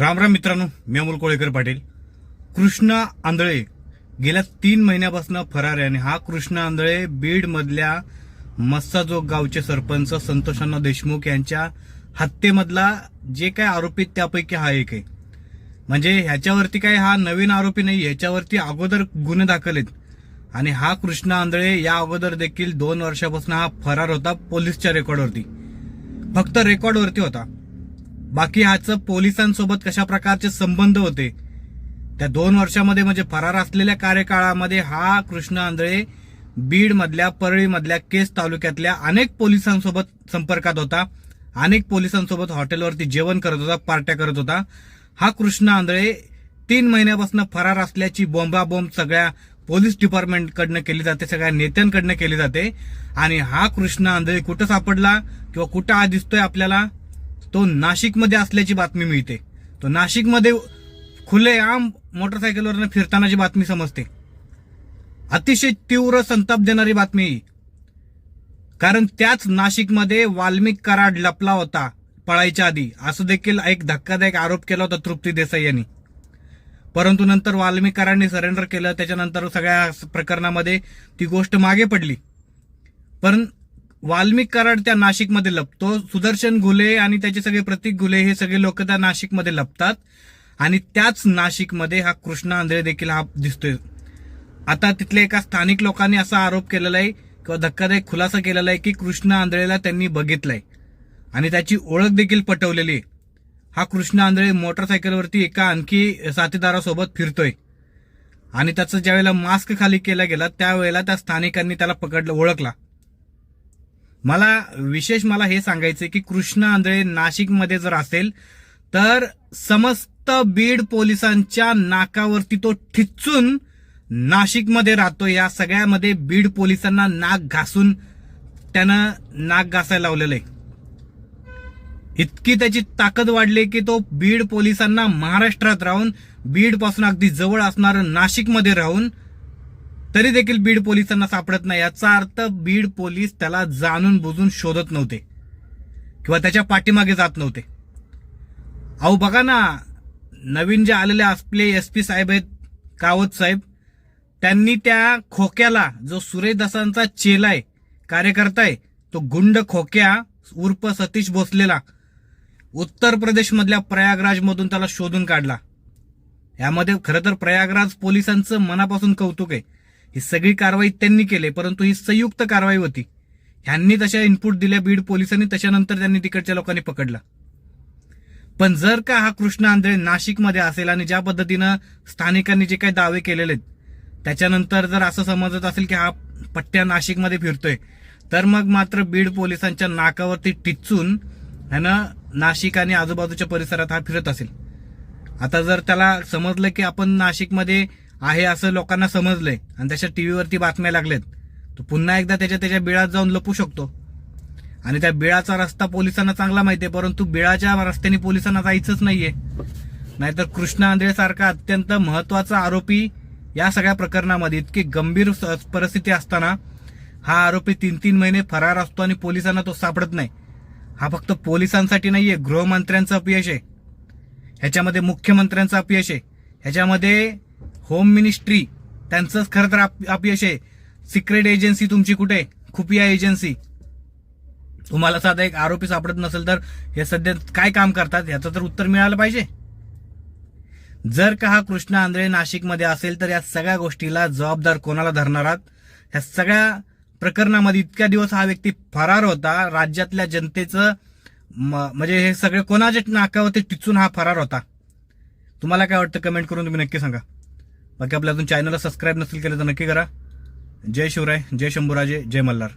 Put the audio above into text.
रामराम मित्रांनो मी अमोल कोळेकर पाटील. कृष्णा आंधळे गेल्या तीन महिन्यापासून फरार आहे आणि हा कृष्णा आंधळे बीडमधल्या मस्साजोग गावचे सरपंच संतोषांना देशमुख यांच्या हत्येमधला जे काय आरोपी त्यापैकी हा एक आहे. म्हणजे ह्याच्यावरती काय हा नवीन आरोपी नाही ह्याच्यावरती अगोदर गुन्हे दाखल आहेत. आणि हा कृष्णा आंधळे या अगोदर देखील दोन वर्षापासून हा फरार होता पोलीसच्या रेकॉर्डवरती. फक्त रेकॉर्डवरती होता. बाकी ह्याचं पोलिसांसोबत कशा प्रकारचे संबंध होते? त्या दोन वर्षामध्ये म्हणजे फरार असलेल्या कार्यकाळामध्ये हा कृष्ण आंधळे बीडमधल्या परळीमधल्या केस तालुक्यातल्या अनेक पोलिसांसोबत संपर्कात होता. अनेक पोलिसांसोबत हॉटेलवरती जेवण करत होता पार्ट्या करत होता. हा कृष्ण आंधळे तीन महिन्यापासून फरार असल्याची बोंबाबोंब सगळ्या पोलीस डिपार्टमेंटकडनं केली जाते सगळ्या नेत्यांकडनं केली जाते. आणि हा कृष्ण आंधळे कुठं सापडला किंवा कुठं हा दिसतोय आपल्याला? तो नाशिकमध्ये असल्याची बातमी मिळते. तो नाशिकमध्ये खुलेआम मोटरसायकलवरनं फिरतानाची बातमी समजते. अतिशय तीव्र संताप देणारी बातमी ही. कारण त्याच नाशिकमध्ये वाल्मिक कराड लपला होता पळायच्या आधी. असं देखील एक धक्कादायक आरोप केला होता तृप्ती देसाई यांनी. परंतु नंतर वाल्मिक कराडने सरेंडर केलं. त्याच्यानंतर सगळ्या प्रकरणामध्ये ती गोष्ट मागे पडली. पण वाल्मिक कराड त्या नाशिकमध्ये लपतो. सुदर्शन घुले आणि त्याचे सगळे प्रतीक घुले हे सगळे लोक त्या नाशिकमध्ये लपतात. आणि त्याच नाशिकमध्ये हा कृष्णा आंधळे देखील हा दिसतोय. आता तिथल्या एका स्थानिक लोकांनी असा आरोप केलेला आहे किंवा धक्कादायक खुलासा केलेला आहे की कृष्णा आंधळेला त्यांनी बघितलंय. आणि त्याची ओळख देखील पटवलेली आहे. हा कृष्ण आंधळे मोटरसायकलवरती एका आणखी साथीदारासोबत फिरतोय. आणि त्याचा ज्यावेळेला मास्क खाली केला गेला त्यावेळेला त्या स्थानिकांनी त्याला पकडलं ओळखला. मला विशेष मला हे सांगायचं की कृष्ण आंधळे नाशिकमध्ये जर असेल तर समस्त बीड पोलिसांच्या नाकावरती तो ठिच्चून नाशिकमध्ये राहतो. या सगळ्यामध्ये बीड पोलिसांना नाक घासून त्यानं नाक घासायला लावलेलं आहे. इतकी त्याची ताकद वाढली की तो बीड पोलिसांना महाराष्ट्रात राहून बीडपासून अगदी जवळ असणारं नाशिकमध्ये राहून तरी देखील बीड पोलिसांना सापडत नाही. याचा अर्थ बीड पोलीस त्याला जाणून बुजून शोधत नव्हते. किंवा त्याच्या पाठीमागे जात नव्हते. अहो बघा ना नवीन जे आलेले असले एस पी साहेब आहेत कावत साहेब त्यांनी त्या खोक्याला जो सुरेदासांचा चेला आहे कार्यकर्ता आहे तो गुंड खोक्या उर्फ सतीश भोसलेला उत्तर प्रदेशमधल्या प्रयागराजमधून त्याला शोधून काढला. यामध्ये खरं तर प्रयागराज पोलिसांचं मनापासून कौतुक आहे. ही सगळी कारवाई त्यांनी केली परंतु ही संयुक्त कारवाई होती. ह्यांनी तशा इनपुट दिल्या बीड पोलिसांनी त्याच्यानंतर त्यांनी तिकडच्या लोकांनी पकडला. पण जर का हा कृष्ण आंधळे नाशिकमध्ये असेल आणि ज्या पद्धतीनं स्थानिकांनी जे काही दावे केलेले आहेत त्याच्यानंतर जर असं समजत असेल की हा पट्ट्या नाशिकमध्ये फिरतोय तर मग मात्र बीड पोलिसांच्या नाकावरती टिचून ह्यानं नाशिक आणि आजूबाजूच्या परिसरात हा फिरत असेल. आता जर त्याला समजलं की आपण नाशिकमध्ये आहे असं लोकांना समजलंय. आणि त्याच्या टीव्हीवरती बातम्या लागल्यात. तो पुन्हा एकदा त्याच्या त्याच्या बिळात जाऊन लपू शकतो. आणि त्या बिळाचा रस्ता पोलिसांना चांगला माहिती आहे परंतु बिळाच्या रस्त्याने पोलिसांना जायचंच नाहीये. नाहीतर कृष्ण आंधळे सारखा अत्यंत महत्त्वाचा आरोपी या सगळ्या प्रकरणामध्ये इतकी गंभीर स- परिस्थिती असताना हा आरोपी तीन तीन महिने फरार असतो आणि पोलिसांना तो सापडत नाही. हा फक्त पोलिसांसाठी नाहीये गृहमंत्र्यांचं अपयश आहे. ह्याच्यामध्ये मुख्यमंत्र्यांचं अपयश आहे. ह्याच्यामध्ये होम मिनिस्ट्री त्यांचंच खरं तर अपयश आहे. सिक्रेट एजन्सी तुमची कुठे? खुफिया एजन्सी. तुम्हाला साधा एक आरोपी सापडत नसेल तर हे सध्या काय काम करतात याचं तर उत्तर मिळालं पाहिजे. जर का हा कृष्णा आंधळे नाशिकमध्ये असेल तर या सगळ्या गोष्टीला जबाबदार कोणाला धरणार आहात? ह्या सगळ्या प्रकरणामध्ये इतक्या दिवस हा व्यक्ती फरार होता राज्यातल्या जनतेचं म- म्हणजे हे सगळे कोणाच्या नाकावरती टिचून हा फरार होता? तुम्हाला काय वाटतं? कमेंट करून तुम्ही नक्की सांगा. बाकी आपल्या अजून चॅनलला सबस्क्राईब नसेल केलं तर नक्की करा. जय शिवराय जय शंभूराजे जय मल्हार.